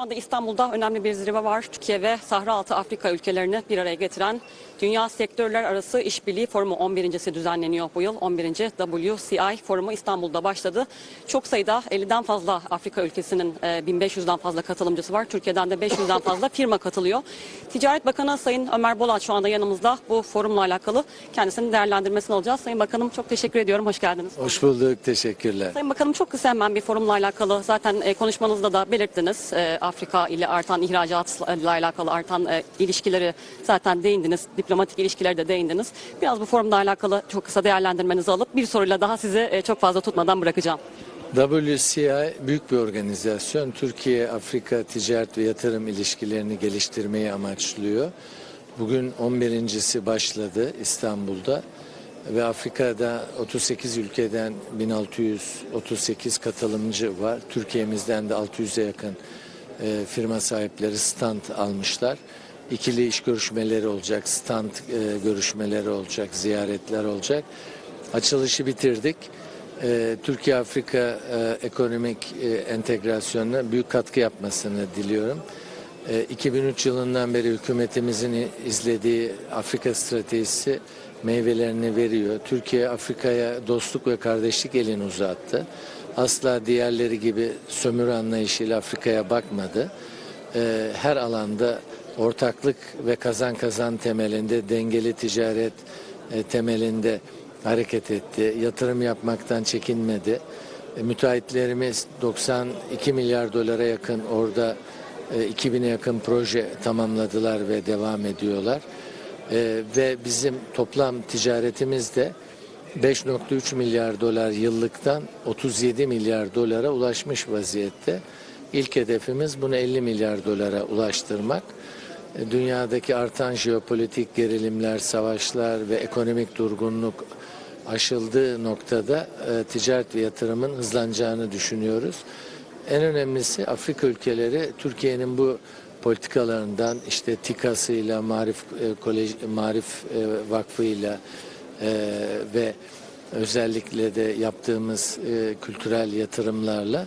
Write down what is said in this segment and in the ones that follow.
Şu anda İstanbul'da önemli bir zirve var. Türkiye ve Sahra Altı Afrika ülkelerini bir araya getiren Dünya Sektörler Arası İşbirliği Forumu 11.si düzenleniyor bu yıl. 11. WCI Forumu İstanbul'da başladı. Çok sayıda 50'den fazla Afrika ülkesinin e, 1500'den fazla katılımcısı var. Türkiye'den de 500'den fazla firma katılıyor. Ticaret Bakanı Sayın Ömer Bolat şu anda yanımızda. Bu forumla alakalı kendisinin değerlendirmesini alacağız. Sayın Bakanım çok teşekkür ediyorum. Hoş geldiniz. Hoş bulduk, teşekkürler. Sayın Bakanım çok kısa hemen bir forumla alakalı zaten e, konuşmanızda da belirttiniz. Afrika ile artan ihracatla alakalı artan e, ilişkileri zaten değindiniz. Diplomatik ilişkileri de değindiniz. Biraz bu forumla alakalı çok kısa değerlendirmenizi alıp bir soruyla daha sizi e, çok fazla tutmadan bırakacağım. WCI büyük bir organizasyon. Türkiye-Afrika ticaret ve yatırım ilişkilerini geliştirmeyi amaçlıyor. Bugün 11.si başladı İstanbul'da ve Afrika'da 38 ülkeden 1638 katılımcı var. Türkiye'mizden de 600'e yakın e, firma sahipleri stand almışlar. İkili iş görüşmeleri olacak, stand e, görüşmeleri olacak, ziyaretler olacak. Açılışı bitirdik. E, Türkiye-Afrika e, ekonomik e, entegrasyonuna büyük katkı yapmasını diliyorum. E, 2003 yılından beri hükümetimizin izlediği Afrika stratejisi meyvelerini veriyor. Türkiye Afrika'ya dostluk ve kardeşlik elini uzattı. Asla diğerleri gibi sömürü anlayışıyla Afrika'ya bakmadı. E, her alanda ortaklık ve kazan kazan temelinde dengeli ticaret e, temelinde hareket etti. Yatırım yapmaktan çekinmedi. E, müteahhitlerimiz 92 milyar dolara yakın orada e, 2000'e yakın proje tamamladılar ve devam ediyorlar. E, ve bizim toplam ticaretimiz de 5.3 milyar dolar yıllıktan 37 milyar dolara ulaşmış vaziyette. İlk hedefimiz bunu 50 milyar dolara ulaştırmak. E, Dünyadaki artan jeopolitik gerilimler, savaşlar ve ekonomik durgunluk aşıldığı noktada e, ticaret ve yatırımın hızlanacağını düşünüyoruz. En önemlisi Afrika ülkeleri Türkiye'nin bu politikalarından işte TİKA'sıyla, Marif, e, Kolej, Marif e, Vakfı'yla e, ve özellikle de yaptığımız e, kültürel yatırımlarla e,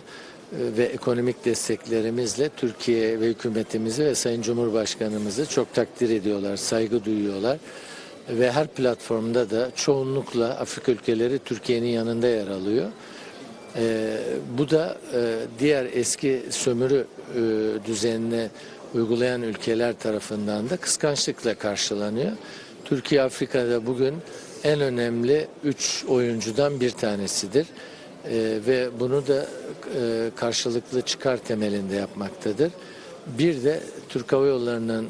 ve ekonomik desteklerimizle Türkiye ve hükümetimizi ve Sayın Cumhurbaşkanımızı çok takdir ediyorlar, saygı duyuyorlar. Ve her platformda da çoğunlukla Afrika ülkeleri Türkiye'nin yanında yer alıyor. Ee, bu da e, diğer eski sömürü e, düzenine uygulayan ülkeler tarafından da kıskançlıkla karşılanıyor. Türkiye Afrika'da bugün en önemli üç oyuncudan bir tanesidir. Ee, ve bunu da e, karşılıklı çıkar temelinde yapmaktadır. Bir de Türk Hava Yolları'nın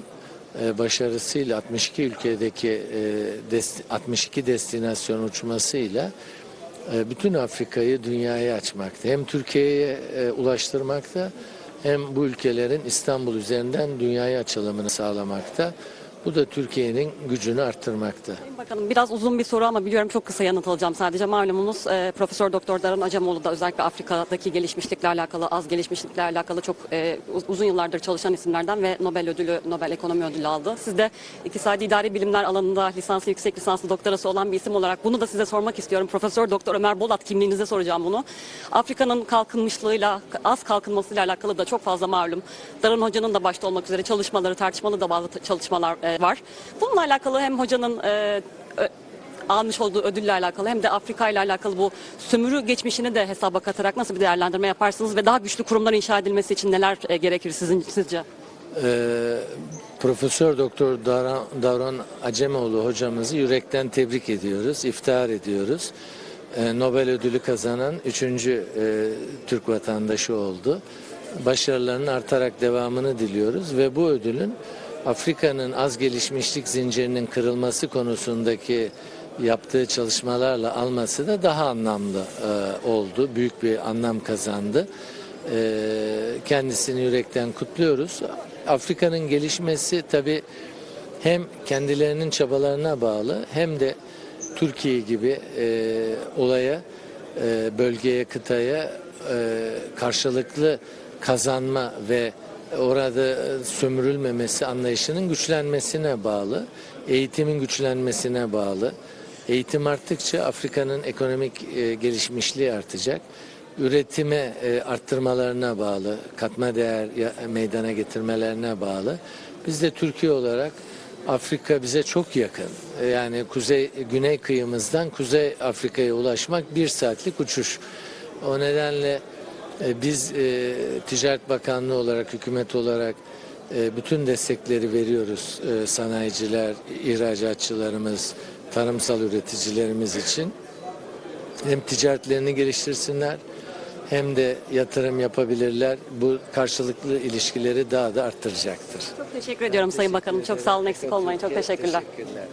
e, başarısıyla 62 ülkedeki e, dest- 62 destinasyon uçmasıyla e, bütün Afrika'yı dünyaya açmakta. Hem Türkiye'ye e, ulaştırmakta hem bu ülkelerin İstanbul üzerinden dünyaya açılımını sağlamakta. Bu da Türkiye'nin gücünü arttırmakta. Sayın Bakanım biraz uzun bir soru ama biliyorum çok kısa yanıt alacağım sadece. Malumunuz e, Profesör Doktor Daran Acemoğlu da özellikle Afrika'daki gelişmişlikle alakalı, az gelişmişlikle alakalı çok e, uz- uzun yıllardır çalışan isimlerden ve Nobel ödülü, Nobel Ekonomi Ödülü aldı. Siz de iktisadi idari bilimler alanında lisanslı, yüksek lisanslı doktorası olan bir isim olarak bunu da size sormak istiyorum. Profesör Doktor Ömer Bolat kimliğinize soracağım bunu. Afrika'nın kalkınmışlığıyla, az kalkınmasıyla alakalı da çok fazla malum. Daran Hoca'nın da başta olmak üzere çalışmaları, tartışmalı da bazı çalışmalar e, var. Bununla alakalı hem hocanın e, almış olduğu ödülle alakalı hem de Afrika ile alakalı bu sömürü geçmişini de hesaba katarak nasıl bir değerlendirme yaparsınız ve daha güçlü kurumlar inşa edilmesi için neler e, gerekir sizin sizce? Ee, Profesör Doktor Davran, Davran Acemoğlu hocamızı yürekten tebrik ediyoruz, iftihar ediyoruz. Ee, Nobel ödülü kazanan üçüncü e, Türk vatandaşı oldu. Başarılarının artarak devamını diliyoruz ve bu ödülün Afrika'nın az gelişmişlik zincirinin kırılması konusundaki yaptığı çalışmalarla alması da daha anlamlı e, oldu. Büyük bir anlam kazandı. Ee, kendisini yürekten kutluyoruz. Afrika'nın gelişmesi tabi hem kendilerinin çabalarına bağlı hem de Türkiye gibi e, olaya, e, bölgeye, kıtaya e, karşılıklı kazanma ve orada sömürülmemesi anlayışının güçlenmesine bağlı, eğitimin güçlenmesine bağlı. Eğitim arttıkça Afrika'nın ekonomik e, gelişmişliği artacak üretime e, arttırmalarına bağlı, katma değer meydana getirmelerine bağlı. Biz de Türkiye olarak Afrika bize çok yakın. E, Yani kuzey güney kıyımızdan Kuzey Afrika'ya ulaşmak bir saatlik uçuş. O nedenle e, biz e, Ticaret Bakanlığı olarak, hükümet olarak e, bütün destekleri veriyoruz e, sanayiciler, ihracatçılarımız, tarımsal üreticilerimiz için. Hem ticaretlerini geliştirsinler hem de yatırım yapabilirler. Bu karşılıklı ilişkileri daha da arttıracaktır. Çok teşekkür ediyorum Sayın Bakanım. Çok sağ olun eksik olmayın. Çok teşekkürler. Teşekkürler.